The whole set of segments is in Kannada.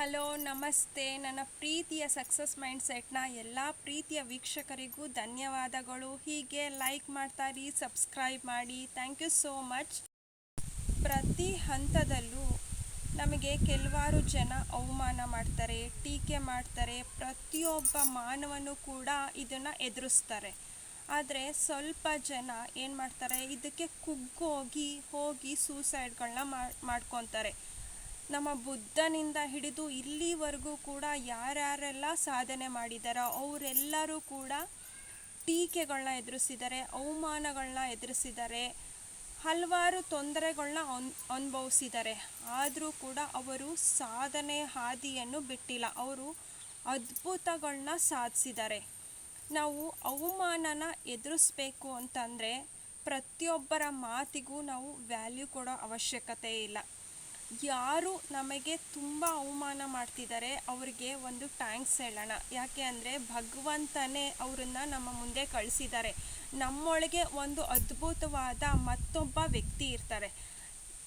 ಹಲೋ, ನಮಸ್ತೆ. ನನ್ನ ಪ್ರೀತಿಯ ಸಕ್ಸಸ್ ಮೈಂಡ್ ಸೆಟ್ನ ಎಲ್ಲ ಪ್ರೀತಿಯ ವೀಕ್ಷಕರಿಗೂ ಧನ್ಯವಾದಗಳು. ಹೀಗೆ ಲೈಕ್ ಮಾಡ್ತಾರಿ ಸಬ್ಸ್ಕ್ರೈಬ್ ಮಾಡಿ. Thank you so much. ಪ್ರತಿ ಹಂತದಲ್ಲೂ ನಮಗೆ ಕೆಲವಾರು ಜನ ಅವಮಾನ ಮಾಡ್ತಾರೆ, ಟೀಕೆ ಮಾಡ್ತಾರೆ. ಪ್ರತಿಯೊಬ್ಬ ಮಾನವನು ಕೂಡ ಇದನ್ನು ಎದುರಿಸ್ತಾರೆ. ಆದರೆ ಸ್ವಲ್ಪ ಜನ ಏನು ಮಾಡ್ತಾರೆ, ಇದಕ್ಕೆ ಕುಗ್ಗೋಗಿ ಹೋಗಿ ಸೂಸೈಡ್ಗಳನ್ನ ಮಾಡ್ಕೊತಾರೆ. ನಮ್ಮ ಬುದ್ಧನಿಂದ ಹಿಡಿದು ಇಲ್ಲಿವರೆಗೂ ಕೂಡ ಯಾರ್ಯಾರೆಲ್ಲ ಸಾಧನೆ ಮಾಡಿದಾರೋ ಅವರೆಲ್ಲರೂ ಕೂಡ ಟೀಕೆಗಳನ್ನ ಎದುರಿಸಿದ್ದಾರೆ ಅವಮಾನಗಳನ್ನ ಎದುರಿಸಿದ್ದಾರೆ ಹಲವಾರು ತೊಂದರೆಗಳನ್ನ ಅನ್ ಅನುಭವಿಸಿದ್ದಾರೆ ಆದರೂ ಕೂಡ ಅವರು ಸಾಧನೆ ಹಾದಿಯನ್ನು ಬಿಟ್ಟಿಲ್ಲ. ಅವರು ಅದ್ಭುತಗಳನ್ನ ಸಾಧಿಸಿದ್ದಾರೆ ನಾವು ಅವಮಾನನ ಎದುರಿಸ್ಬೇಕು ಅಂತಂದರೆ ಪ್ರತಿಯೊಬ್ಬರ ಮಾತಿಗೂ ನಾವು ವ್ಯಾಲ್ಯೂ ಕೊಡೋ ಅವಶ್ಯಕತೆ ಇಲ್ಲ. ಯಾರು ನಮಗೆ ತುಂಬ ಅವಮಾನ ಮಾಡ್ತಿದ್ದಾರೆ, ಅವರಿಗೆ ಒಂದು ಟ್ಯಾಂಕ್ಸ್ ಹೇಳೋಣ. ಯಾಕೆ ಅಂದರೆ ಭಗವಂತನೇ ಅವರನ್ನು ನಮ್ಮ ಮುಂದೆ ಕಳಿಸಿದ್ದಾರೆ. ನಮ್ಮೊಳಗೆ ಒಂದು ಅದ್ಭುತವಾದ ಮತ್ತೊಬ್ಬ ವ್ಯಕ್ತಿ ಇರ್ತಾರೆ.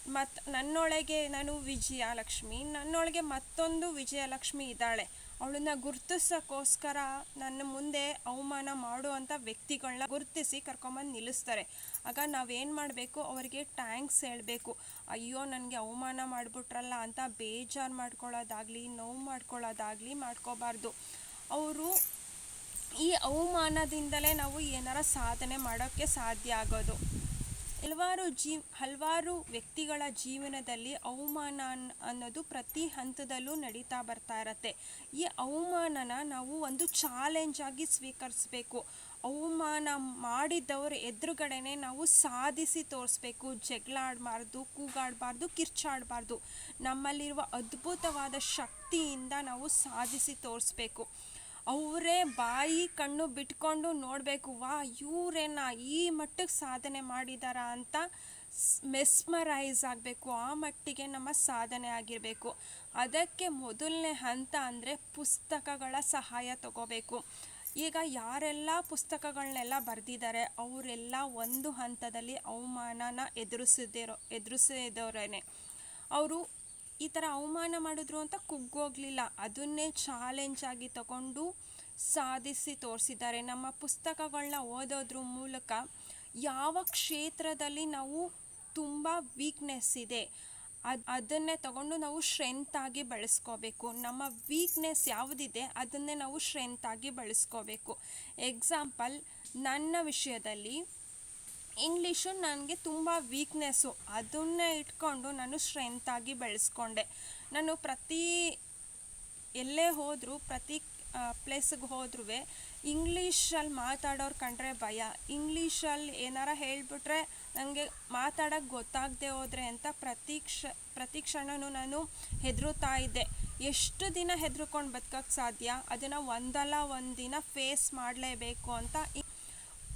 ಮತ್ತು ನನ್ನೊಳಗೆ, ನಾನು ವಿಜಯಲಕ್ಷ್ಮಿ. ನನ್ನೊಳಗೆ ಮತ್ತೊಂದು ವಿಜಯಲಕ್ಷ್ಮಿ ಇದ್ದಾಳೆ. ಅವಳನ್ನ ಗುರ್ತಿಸೋಕ್ಕೋಸ್ಕರ ನನ್ನ ಮುಂದೆ ಅವಮಾನ ಮಾಡುವಂಥ ವ್ಯಕ್ತಿಗಳನ್ನ ಗುರುತಿಸಿ ಕರ್ಕೊಂಬಂದು ನಿಲ್ಲಿಸ್ತಾರೆ. ಆಗ ನಾವೇನು ಮಾಡಬೇಕು? ಅವರಿಗೆ ಟ್ಯಾಂಕ್ಸ್ ಹೇಳಬೇಕು. ಅಯ್ಯೋ, ನನಗೆ ಅವಮಾನ ಮಾಡಿಬಿಟ್ರಲ್ಲ ಅಂತ ಬೇಜಾರು ಮಾಡ್ಕೊಳ್ಳೋದಾಗಲಿ, ನೋವು ಮಾಡ್ಕೊಳ್ಳೋದಾಗಲಿ ಮಾಡ್ಕೋಬಾರ್ದು. ಅವರು ಈ ಅವಮಾನದಿಂದಲೇ ನಾವು ಏನಾರ ಸಾಧನೆ ಮಾಡೋಕ್ಕೆ ಸಾಧ್ಯ ಆಗೋದು. ಹಲವಾರು ಜೀ ಹಲವಾರು ವ್ಯಕ್ತಿಗಳ ಜೀವನದಲ್ಲಿ ಅವಮಾನ ಅನ್ನೋದು ಪ್ರತಿ ಹಂತದಲ್ಲೂ ನಡೀತಾ ಬರ್ತಾ ಇರತ್ತೆ. ಈ ಅವಮಾನನ ನಾವು ಒಂದು ಚಾಲೆಂಜ್ ಆಗಿ ಸ್ವೀಕರಿಸಬೇಕು. ಅವಮಾನ ಮಾಡಿದ್ದವ್ರ ಎದುರುಗಡೆನೆ ನಾವು ಸಾಧಿಸಿ ತೋರಿಸ್ಬೇಕು. ಜಗಳಾಡಬಾರ್ದು, ಕೂಗಾಡಬಾರ್ದು, ಕಿರ್ಚಾಡಬಾರ್ದು. ನಮ್ಮಲ್ಲಿರುವ ಅದ್ಭುತವಾದ ಶಕ್ತಿಯಿಂದ ನಾವು ಸಾಧಿಸಿ ತೋರಿಸ್ಬೇಕು. ಅವರೇ ಬಾಯಿ ಕಣ್ಣು ಬಿಟ್ಕೊಂಡು ನೋಡಬೇಕು, ವಾ, ಇವ್ರೇನ ಈ ಮಟ್ಟಕ್ಕೆ ಸಾಧನೆ ಮಾಡಿದಾರ ಅಂತ ಮೆಸ್ಮರೈಸ್ ಆಗಬೇಕು, ಆ ಮಟ್ಟಿಗೆ ನಮ್ಮ ಸಾಧನೆ ಆಗಿರಬೇಕು. ಅದಕ್ಕೆ ಮೊದಲನೇ ಹಂತ ಅಂದರೆ ಪುಸ್ತಕಗಳ ಸಹಾಯ ತಗೋಬೇಕು. ಈಗ ಯಾರೆಲ್ಲ ಪುಸ್ತಕಗಳನ್ನೆಲ್ಲ ಬರೆದಿದ್ದಾರೆ ಅವರೆಲ್ಲ ಒಂದು ಹಂತದಲ್ಲಿ ಅವಮಾನನ ಎದುರಿಸಿದಿರೋ ಎದುರಿಸಿದವರೇನೆ ಅವರು ಈ ಥರ ಅವಮಾನ ಮಾಡಿದ್ರು ಅಂತ ಕುಗ್ಗೋಗ್ಲಿಲ್ಲ. ಅದನ್ನೇ ಚಾಲೆಂಜ್ ಆಗಿ ತಗೊಂಡು ಸಾಧಿಸಿ ತೋರಿಸಿದ್ದಾರೆ. ನಮ್ಮ ಪುಸ್ತಕಗಳನ್ನ ಓದೋದ್ರ ಮೂಲಕ ಯಾವ ಕ್ಷೇತ್ರದಲ್ಲಿ ನಾವು ತುಂಬ ವೀಕ್ನೆಸ್ ಇದೆ, ಅದು, ಅದನ್ನೇ ತಗೊಂಡು ನಾವು ಸ್ಟ್ರೆಂತ್ ಆಗಿ ಬಳಸ್ಕೋಬೇಕು. ನಮ್ಮ ವೀಕ್ನೆಸ್ ಯಾವುದಿದೆ, ಅದನ್ನೇ ನಾವು ಸ್ಟ್ರೆಂತ್ ಆಗಿ ಬಳಸ್ಕೋಬೇಕು. ಎಕ್ಸಾಂಪಲ್ ನನ್ನ ವಿಷಯದಲ್ಲಿ ಇಂಗ್ಲೀಷು ನನಗೆ ತುಂಬ ವೀಕ್ನೆಸ್ಸು ಅದನ್ನೇ ಇಟ್ಕೊಂಡು ನಾನು ಸ್ಟ್ರೆಂತಾಗಿ ಬೆಳೆಸ್ಕೊಂಡೆ. ನಾನು ಪ್ರತಿ ಎಲ್ಲೇ ಹೋದರೂ, ಪ್ರತಿ ಪ್ಲೇಸಿಗೆ ಹೋದ್ರೂ ಇಂಗ್ಲೀಷಲ್ಲಿ ಮಾತಾಡೋರು ಕಂಡ್ರೆ ಭಯ. ಇಂಗ್ಲೀಷಲ್ಲಿ ಏನಾರ ಹೇಳಿಬಿಟ್ರೆ ನನಗೆ ಮಾತಾಡೋಕ್ಕೆ ಗೊತ್ತಾಗದೆ ಹೋದರೆ ಅಂತ ಪ್ರತಿ ಕ್ಷ ನಾನು ಹೆದರುತ್ತಾ ಇದ್ದೆ. ಎಷ್ಟು ದಿನ ಹೆದರ್ಕೊಂಡು ಬದುಕೋಕ್ಕೆ ಸಾಧ್ಯ? ಅದನ್ನು ಒಂದಲ್ಲ ಒಂದು ದಿನ ಫೇಸ್ ಮಾಡಲೇಬೇಕು ಅಂತ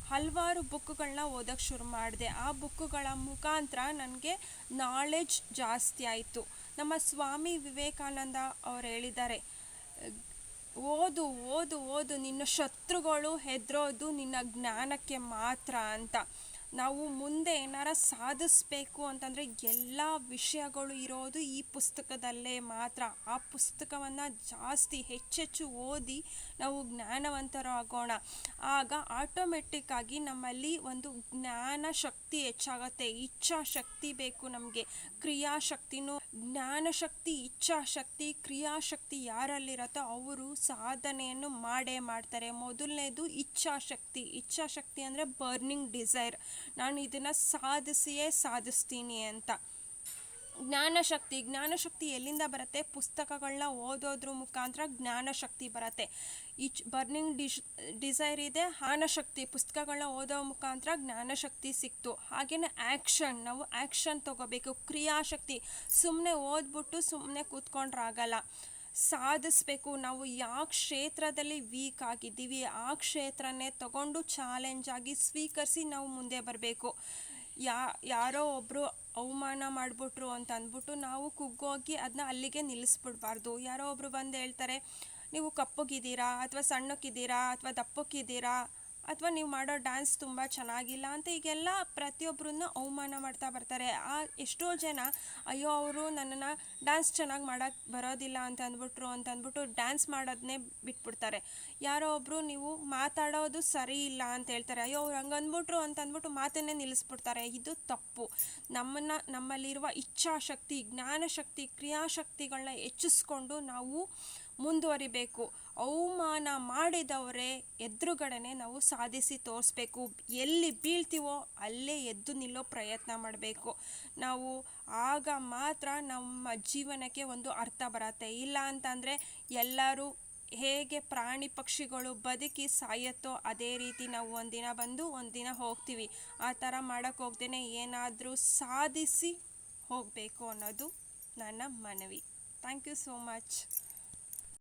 ಹಲವಾರು ಬುಕ್ಗಳನ್ನ ಓದೋಕ್ಕೆ ಶುರು ಮಾಡಿದೆ. ಆ ಬುಕ್ಗಳ ಮುಖಾಂತರ ನನಗೆ ನಾಲೆಜ್ ಜಾಸ್ತಿ ಆಯಿತು. ನಮ್ಮ ಸ್ವಾಮಿ ವಿವೇಕಾನಂದ ಅವ್ರು ಹೇಳಿದ್ದಾರೆ, ಓದು ಓದು ಓದು, ನಿನ್ನ ಶತ್ರುಗಳು ಹೆದರೋದು ನಿನ್ನ ಜ್ಞಾನಕ್ಕೆ ಮಾತ್ರ ಅಂತ. ನಾವು ಮುಂದೆ ಏನಾರ ಸಾಧಿಸ್ಬೇಕು ಅಂತಂದರೆ ಎಲ್ಲ ವಿಷಯಗಳು ಇರೋದು ಈ ಪುಸ್ತಕದಲ್ಲೇ ಮಾತ್ರ. ಆ ಪುಸ್ತಕವನ್ನು ಜಾಸ್ತಿ ಹೆಚ್ಚೆಚ್ಚು ಓದಿ ನಾವು ಜ್ಞಾನವಂತರು ಆಗೋಣ ಆಗ ಆಟೋಮೆಟಿಕ್ಕಾಗಿ ನಮ್ಮಲ್ಲಿ ಒಂದು ಜ್ಞಾನ ಶಕ್ತಿ ಹೆಚ್ಚಾಗತ್ತೆ. ಇಚ್ಛಾಶಕ್ತಿ ಬೇಕು ನಮಗೆ. ಕ್ರಿಯಾಶಕ್ತಿನೂ ಜ್ಞಾನಶಕ್ತಿ ಇಚ್ಛಾಶಕ್ತಿ ಕ್ರಿಯಾಶಕ್ತಿ ಯಾರಲ್ಲಿರತ್ತೋ ಅವರು ಸಾಧನೆಯನ್ನು ಮಾಡೇ ಮಾಡ್ತಾರೆ. ಮೊದಲನೇದು ಇಚ್ಛಾಶಕ್ತಿ ಇಚ್ಛಾಶಕ್ತಿ ಅಂದರೆ ಬರ್ನಿಂಗ್ ಡಿಸೈರ್ ನಾನು ಇದನ್ನು ಸಾಧಿಸಿಯೇ ಸಾಧಿಸ್ತೀನಿ ಅಂತ. ಜ್ಞಾನಶಕ್ತಿ ಜ್ಞಾನಶಕ್ತಿ ಎಲ್ಲಿಂದ ಬರುತ್ತೆ? ಪುಸ್ತಕಗಳನ್ನ ಓದೋದ್ರ ಮುಖಾಂತರ ಜ್ಞಾನಶಕ್ತಿ ಬರುತ್ತೆ. ಇಚ್ ಬರ್ನಿಂಗ್ ಡಿಶ್ ಡಿಸೈರ್ ಇದೆ ಹಾನಶಕ್ತಿ ಪುಸ್ತಕಗಳನ್ನ ಓದೋ ಮುಖಾಂತರ ಜ್ಞಾನಶಕ್ತಿ ಸಿಕ್ತು. ಹಾಗೆಯೇ ಆ್ಯಕ್ಷನ್, ನಾವು ಆ್ಯಕ್ಷನ್ ತಗೋಬೇಕು. ಕ್ರಿಯಾಶಕ್ತಿ ಸುಮ್ಮನೆ ಓದ್ಬಿಟ್ಟು ಸುಮ್ಮನೆ ಕೂತ್ಕೊಂಡ್ರಾಗಲ್ಲ. ಸಾಧಿಸ್ಬೇಕು. ನಾವು ಯಾವ ಕ್ಷೇತ್ರದಲ್ಲಿ ವೀಕ್ ಆಗಿದ್ದೀವಿ, ಆ ಕ್ಷೇತ್ರನೇ ತಗೊಂಡು ಚಾಲೆಂಜ್ ಆಗಿ ಸ್ವೀಕರಿಸಿ ನಾವು ಮುಂದೆ ಬರಬೇಕು. ಯಾ, ಯಾರೋ ಒಬ್ಬರು ಅವಮಾನ ಮಾಡಿಬಿಟ್ರು ಅಂತ ಅಂದ್ಬಿಟ್ಟು ನಾವು ಕುಗ್ಗೋಗಿ ಅದನ್ನ ಅಲ್ಲಿಗೆ ನಿಲ್ಲಿಸ್ಬಿಡ್ಬಾರ್ದು. ಯಾರೋ ಒಬ್ಬರು ಬಂದು ಹೇಳ್ತಾರೆ, ನೀವು ಕಪ್ಪಗಿದ್ದೀರಾ ಅಥವಾ ಸಣ್ಣಕ್ಕಿದ್ದೀರಾ ಅಥವಾ ದಪ್ಪಕ್ಕಿದ್ದೀರಾ? ಅಥವಾ ನೀವು ಮಾಡೋ ಡ್ಯಾನ್ಸ್ ತುಂಬ ಚೆನ್ನಾಗಿಲ್ಲ ಅಂತ ಈಗೆಲ್ಲ ಪ್ರತಿಯೊಬ್ಬರನ್ನ ಅವಮಾನ ಮಾಡ್ತಾ ಬರ್ತಾರೆ. ಆ ಎಷ್ಟೋ ಜನ, ಅಯ್ಯೋ, ಅವರು ನನ್ನನ್ನು ಡ್ಯಾನ್ಸ್ ಚೆನ್ನಾಗಿ ಮಾಡೋಕ್ಕೆ ಬರೋದಿಲ್ಲ ಅಂತ ಅಂದ್ಬಿಟ್ರು ಅಂತ ಅಂದ್ಬಿಟ್ಟು ಡ್ಯಾನ್ಸ್ ಮಾಡೋದನ್ನೇ ಬಿಟ್ಬಿಡ್ತಾರೆ. ಯಾರೋ ಒಬ್ಬರು ನೀವು ಮಾತಾಡೋದು ಸರಿ ಇಲ್ಲ ಅಂತ ಹೇಳ್ತಾರೆ. ಅಯ್ಯೋ, ಅವ್ರು ಹಂಗೆ ಅಂದ್ಬಿಟ್ರು ಅಂತ ಅಂದ್ಬಿಟ್ಟು ಮಾತನ್ನೇ ನಿಲ್ಲಿಸ್ಬಿಡ್ತಾರೆ ಇದು ತಪ್ಪು. ನಮ್ಮನ್ನು, ನಮ್ಮಲ್ಲಿರುವ ಇಚ್ಛಾಶಕ್ತಿ, ಜ್ಞಾನಶಕ್ತಿ ಕ್ರಿಯಾಶಕ್ತಿಗಳನ್ನ ಹೆಚ್ಚಿಸ್ಕೊಂಡು ನಾವು ಮುಂದುವರಿಬೇಕು. ಅವಮಾನ ಮಾಡಿದವರೇ ಎದುರುಗಡೆನೆ ನಾವು ಸಾಧಿಸಿ ತೋರಿಸ್ಬೇಕು. ಎಲ್ಲಿ ಬೀಳ್ತೀವೋ ಅಲ್ಲೇ ಎದ್ದು ನಿಲ್ಲೋ ಪ್ರಯತ್ನ ಮಾಡಬೇಕು. ನಾವು ಆಗ ಮಾತ್ರ ನಮ್ಮ ಜೀವನಕ್ಕೆ ಒಂದು ಅರ್ಥ ಬರತ್ತೆ. ಇಲ್ಲ ಅಂತಂದರೆ ಎಲ್ಲರೂ ಹೇಗೆ ಪ್ರಾಣಿ ಪಕ್ಷಿಗಳು ಬದುಕಿ ಸಾಯತ್ತೋ ಅದೇ ರೀತಿ ನಾವು ಒಂದಿನ ಬಂದು ಒಂದಿನ ಹೋಗ್ತೀವಿ. ಆ ಥರ ಮಾಡೋಕ್ಕೆ ಹೋಗ್ದೇ ಏನಾದರೂ ಸಾಧಿಸಿ ಹೋಗಬೇಕು ಅನ್ನೋದು ನನ್ನ ಮನವಿ. Thank you so much.